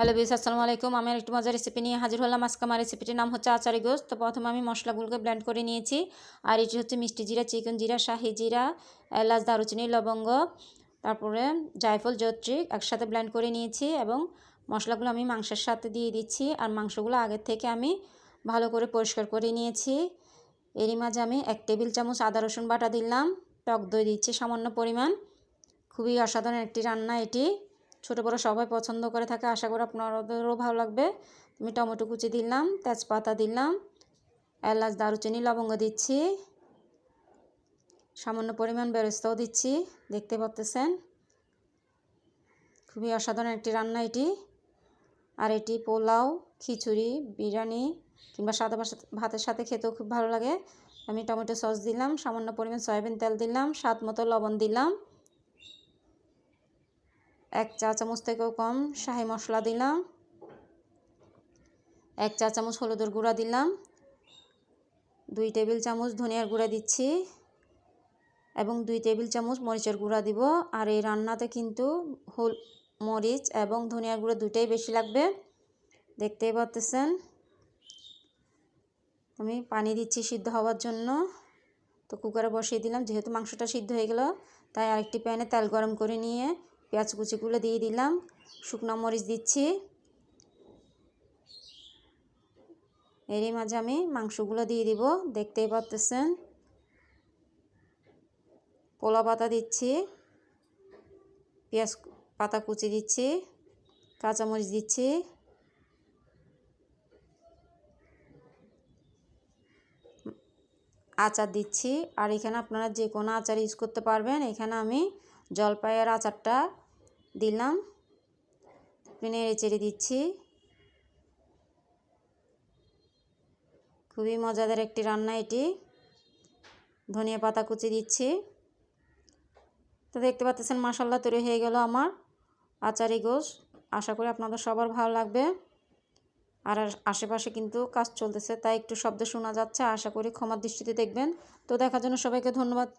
Hello বিস আসসালামু আলাইকুম। আমি একটু মজার রেসিপি নিয়ে হাজির হলাম। আজকে আমার রেসিপিটির নাম হচ্ছে আচারি গোস্ত। তো প্রথমে আমি মশলাগুলোকে ব্লেন্ড করে নিয়েছি। আর এটি হচ্ছে মিষ্টি জিরা, চিকেন জিরা, শাহি জিরা, এলাচ, দারুচিনি, লবঙ্গ, তারপরে জায়ফল জত্রিক একসাথে ব্লেন্ড করে নিয়েছি এবং মশলাগুলো আমি মাংসের সাথে দিয়ে দিচ্ছি। আর মাংসগুলো আগের থেকে আমি ভালো করে পরিষ্কার করে নিয়েছি। এরই মাঝে আমি এক টেবিল চামচ আদা, রসুন বাটা দিলাম। টক দই দিচ্ছি সামান্য পরিমাণ। খুবই অসাধারণ একটি রান্না এটি। ছোটো বড়ো সবাই পছন্দ করে থাকে, আশা করি আপনাদেরও ভালো লাগবে। আমি টমেটো কুচি দিলাম, তেজপাতা দিলাম, এলাচ, দারুচিনি, লবঙ্গ দিচ্ছি, সামান্য পরিমাণ বেরস্তাও দিচ্ছি, দেখতে পাচ্তেছেন খুবই অসাধারণ একটি রান্না এটি। আর এটি পোলাও, খিচুড়ি, বিরিয়ানি কিংবা সাদা ভাতের সাথে খেতেও খুব ভালো লাগে। আমি টমেটো সস দিলাম, সামান্য পরিমাণ সয়াবিন তেল দিলাম, স্বাদ মতো লবণ দিলাম। এক চা চামচ থেকেও কম শাহি মশলা দিলাম। এক চা চামচ হলুদের গুঁড়া দিলাম। দুই টেবিল চামচ ধনিয়ার গুঁড়া দিচ্ছি এবং দুই টেবিল চামচ মরিচের গুঁড়া দিব। আর এই রান্নাতে কিন্তু হল, মরিচ এবং ধনিয়ার গুঁড়ো দুইটাই বেশি লাগবে। দেখতেই পাচ্তেছেন আমি পানি দিচ্ছি সিদ্ধ হওয়ার জন্য। তো কুকারে বসিয়ে দিলাম, যেহেতু মাংসটা সিদ্ধ হয়ে গেল, তাই আরেকটি প্যানে তেল গরম করে নিয়ে পেঁয়াজ কুচিগুলো দিয়ে দিলাম। শুকনো মরিচ দিচ্ছি। এরই মাঝে আমি মাংসগুলো দিয়ে দিব, দেখতেই পাচ্তেছেন পোলা পাতা দিচ্ছি, পেঁয়াজ পাতা কুচি দিচ্ছি, কাঁচামরিচ দিচ্ছি। আচার দিচ্ছি, আর এখানে আপনারা যে কোনো আচার ইউজ করতে পারবেন। এখানে আমি জলপাইয়ের আচারটা দিলাম। নেড়ে চেড়ে দিচ্ছি। খুবই মজাদার একটি রান্না এটি। ধনিয়া পাতা কুচি দিচ্ছি। তো দেখতে পাচ্ছেন মাসাল্লা তৈরি হয়ে গেল আমার আচারি গোস আশা করি আপনাদের সবার ভালো লাগবে। আর আশেপাশে কিন্তু কাজ চলতেছে, তাই একটু শব্দ শোনা যাচ্ছে। আশা করি ক্ষমার দৃষ্টিতে দেখবেন। তো দেখার জন্য সবাইকে ধন্যবাদ।